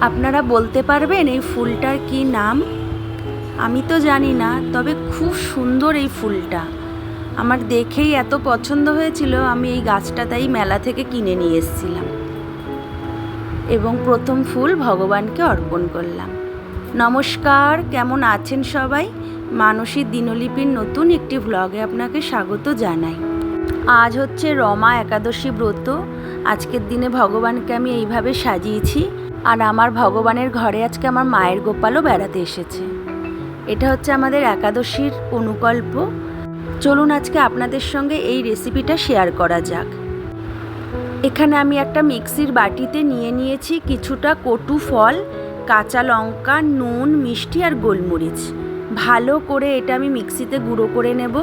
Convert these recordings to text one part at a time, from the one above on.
আপনারা বলতে পারবেন এই ফুলটার কি নাম? আমি তো জানি না, তবে খুব সুন্দর এই ফুলটা। আমার দেখেই এত পছন্দ হয়েছিল, আমি এই গাছটা তাই মেলা থেকে কিনে নিয়ে এসেছিলাম। এবং প্রথম ফুল ভগবানকে অর্পণ করলাম। নমস্কার, কেমন আছেন সবাই? মানসী দিনলিপির নতুন একটি ভ্লগে আপনাকে স্বাগত জানাই। আজ হচ্ছে রমা একাদশী ব্রত। আজকের দিনে ভগবানকে আমি এইভাবে সাজিয়েছি। আর আমার ভগবানের ঘরে আজকে আমার মায়ের গোপালও বেড়াতে এসেছে। এটা হচ্ছে আমাদের একাদশীর অনুকল্প। চলুন আজকে আপনাদের সঙ্গে এই রেসিপিটা শেয়ার করা যাক। এখানে আমি একটা মিক্সির বাটিতে নিয়ে নিয়েছি কিছুটা কটু ফল, কাঁচা লঙ্কা, নুন, মিষ্টি আর গোলমরিচ। ভালো করে এটা আমি মিক্সিতে গুঁড়ো করে নেব।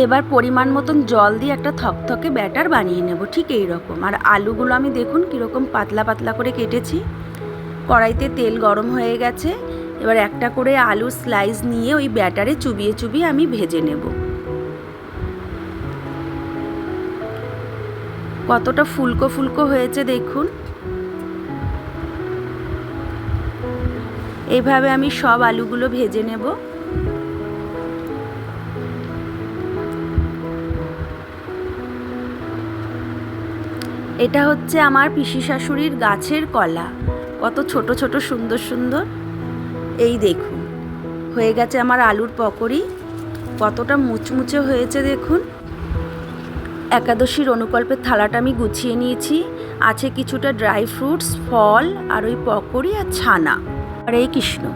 এবার পরিমাণ মতন জল দিয়ে একটা থকথকে ব্যাটার বানিয়ে নেব, ঠিক এই রকম। আর আলুগুলো আমি দেখুন কীরকম পাতলা পাতলা করে কেটেছি। কড়াইতে তেল গরম হয়ে গেছে, এবার একটা করে আলু স্লাইস নিয়ে ওই ব্যাটারে চুবিয়ে চুবিয়ে আমি ভেজে নেব। কতটা ফুলকো ফুলকো হয়েছে দেখুন। এভাবে আমি সব আলুগুলো ভেজে নেব। এটা হচ্ছে আমার পিসি শাশুড়ির গাছের কলা। কত ছোট ছোট, সুন্দর সুন্দর। এই দেখুন, হয়ে গেছে আমার আলুর পকোড়ি। কতটা মুচমুচে হয়েছে দেখুন। একাদশীর অনুকল্পের থালাটা আমি গুছিয়ে নিয়েছি। আছে কিছুটা ড্রাই ফ্রুটস, ফল আর ওই পকোড়ি আর ছানা। আর এই কৃষ্ণ।